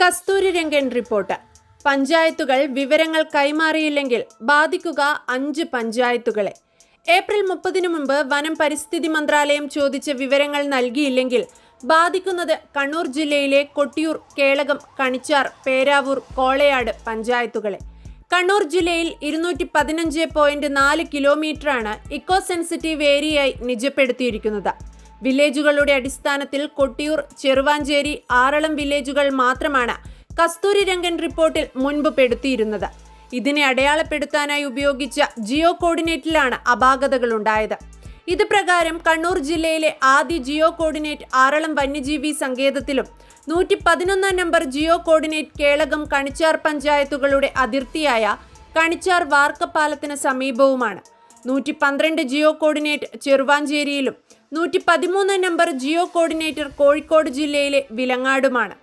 Kasturi Rangan report. പഞ്ചായത്തുകൾ വിവരങ്ങൾ കൈമാറിയില്ലെങ്കിൽ ബാധിക്കുക അഞ്ച് പഞ്ചായത്തുകളെ. ഏപ്രിൽ മുപ്പതിനു മുമ്പ് വനം പരിസ്ഥിതി മന്ത്രാലയം ചോദിച്ച വിവരങ്ങൾ നൽകിയില്ലെങ്കിൽ ബാധിക്കുന്നത് കണ്ണൂർ ജില്ലയിലെ കൊട്ടിയൂർ കേളകം കണിച്ചാർ പേരാവൂർ കോളയാട് പഞ്ചായത്തുകളെ. കണ്ണൂർ ജില്ലയിൽ ഇരുന്നൂറ്റി പതിനഞ്ച് പോയിന്റ് നാല് കിലോമീറ്ററാണ് ഇക്കോ സെൻസിറ്റീവ് ഏരിയയായി നിജപ്പെടുത്തിയിരിക്കുന്നത്. വില്ലേജുകളുടെ അടിസ്ഥാനത്തിൽ കൊട്ടിയൂർ ചെറുവാഞ്ചേരി ആറളം വില്ലേജുകൾ മാത്രമാണ് കസ്തൂരി രംഗൻ റിപ്പോർട്ടിൽ മുൻപ് പെടുത്തിയിരുന്നത്. ഇതിനെ അടയാളപ്പെടുത്താനായി ഉപയോഗിച്ച ജിയോ കോർഡിനേറ്റിലാണ് അപാകതകൾ ഉണ്ടായത് ഇത് പ്രകാരം കണ്ണൂർ ജില്ലയിലെ ആദ്യ ജിയോ കോർഡിനേറ്റ് ആറളം വന്യജീവി സങ്കേതത്തിലും നൂറ്റി പതിനൊന്നാം number geo coordinate Kelakam Kanichar പഞ്ചായത്തുകളുടെ അതിർത്തിയായ കണിച്ചാർ വാർക്കപ്പാലത്തിന് സമീപവുമാണ്. നൂറ്റി പന്ത്രണ്ട് ജിയോ കോർഡിനേറ്റ് ചെറുവാഞ്ചേരിയിലും നൂറ്റി പതിമൂന്ന് നമ്പർ ജിയോ കോർഡിനേറ്റർ കോഴിക്കോട് ജില്ലയിലെ വിലങ്ങാടുമാണ്.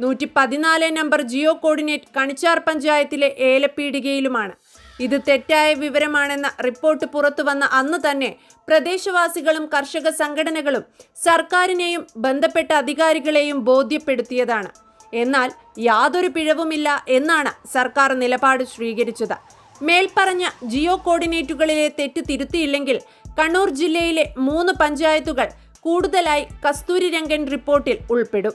നൂറ്റി പതിനാല് നമ്പർ ജിയോ കോർഡിനേറ്റ് കണിച്ചാർ പഞ്ചായത്തിലെ ഏലപ്പീടികയിലുമാണ്. ഇത് തെറ്റായ വിവരമാണെന്ന റിപ്പോർട്ട് പുറത്തു വന്ന അന്ന് തന്നെ പ്രദേശവാസികളും കർഷക സംഘടനകളും സർക്കാരിനെയും ബന്ധപ്പെട്ട അധികാരികളെയും ബോധ്യപ്പെടുത്തിയതാണ്. എന്നാൽ യാതൊരു പിഴവുമില്ല എന്നാണ് സർക്കാർ നിലപാട് സ്വീകരിച്ചത്. മേൽപ്പറഞ്ഞ ജിയോ കോർഡിനേറ്റുകളിലെ തെറ്റ് തിരുത്തിയില്ലെങ്കിൽ കണ്ണൂർ ജില്ലയിലെ മൂന്ന് പഞ്ചായത്തുകൾ കൂടുതലായി കസ്തൂരിരംഗൻ റിപ്പോർട്ടിൽ ഉൾപ്പെടും.